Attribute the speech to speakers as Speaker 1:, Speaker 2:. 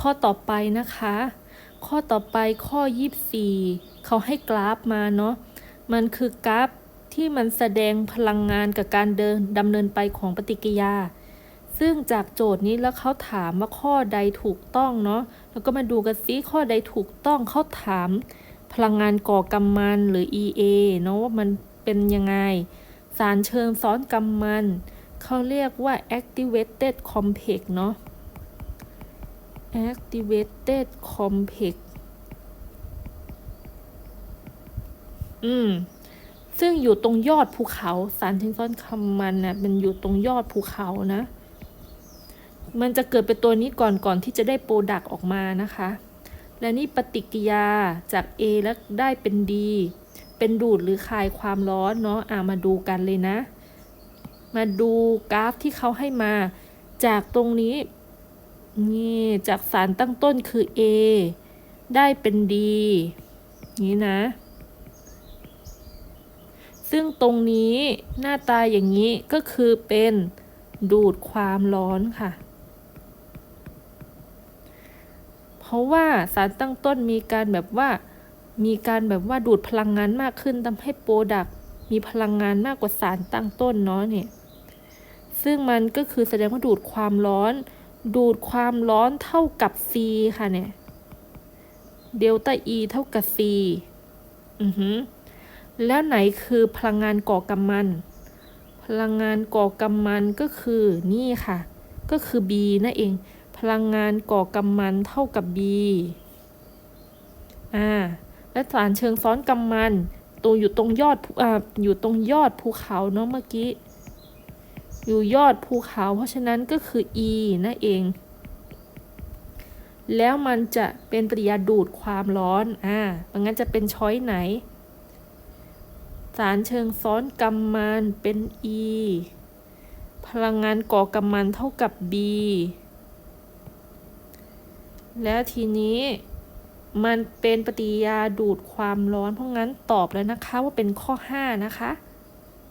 Speaker 1: ข้อต่อไปนะคะ ข้อต่อไปข้อ 24 เขาให้กราฟมาเนาะมันคือกราฟที่มันแสดงพลังงานกับการเดินดำเนินไปของปฏิกิริยา ซึ่งจากโจทย์นี้แล้วเขาถามว่าข้อใดถูกต้องเนาะแล้วก็มาดูกันซิข้อใดถูกต้องเขาถามพลังงานก่อกำมันหรือ EA เนาะว่ามันเป็นยังไง สารเชิงซ้อนกำมัน เขาเรียกว่า activated complex เนาะ activated complex อืม ซึ่งอยู่ตรงยอดภูเขา สารเชิงซ้อนกำมันน่ะ มันอยู่ตรงยอดภูเขานะ มันจะเกิดเป็นตัวนี้ก่อนก่อนที่จะได้โปรดักต์ออกมานะคะ และนี่ปฏิกิริยาจาก A แล้วได้เป็น D เป็นดูดหรือคายความร้อนเนาะ อ่ามาดูกันเลยนะ มาดูกราฟที่เขาให้มา จากตรงนี้ นี่จากสารตั้งต้นคือ A ได้เป็น D นี้นะ ซึ่งตรงนี้หน้าตาอย่างนี้ก็คือเป็นดูดความร้อนค่ะ เพราะว่าสารตั้งต้นมีการแบบว่า มีการแบบว่าดูดพลังงานมากขึ้นทำให้โปรดักต์มีพลังงานมากกว่าสารตั้งต้นเนาะเนี่ย ซึ่งมันก็คือแสดงว่าดูดความร้อน ดูดความร้อนเท่ากับ C ค่ะเนี่ยเดลต้า E เท่ากับ C อือหือแล้วไหนคือพลังงานก่อกำมัน พลังงานก่อกำมันก็คือนี่ค่ะ ก็คือ B นั่นเอง พลังงานก่อกำมันเท่ากับ B อ่า และสารเชิงซ้อนกำมัน ตัวอยู่ตรงยอดอ่าอยู่ตรงยอดภูเขาเนาะเมื่อกี้ อยู่ยอดภูเขา เพราะฉะนั้นก็คือ E นั่นเอง แล้วมันจะเป็นปฏิกิริยาดูดความร้อน อ่ามันงั้นจะเป็นช้อยไหน สารเชิงซ้อนกำมันเป็น E พลังงานก่อกำมันเท่ากับ B แล้วทีนี้มันเป็นปฏิกิริยาดูดความร้อน เพราะงั้นตอบแล้วนะคะว่าเป็นข้อ 5 นะคะ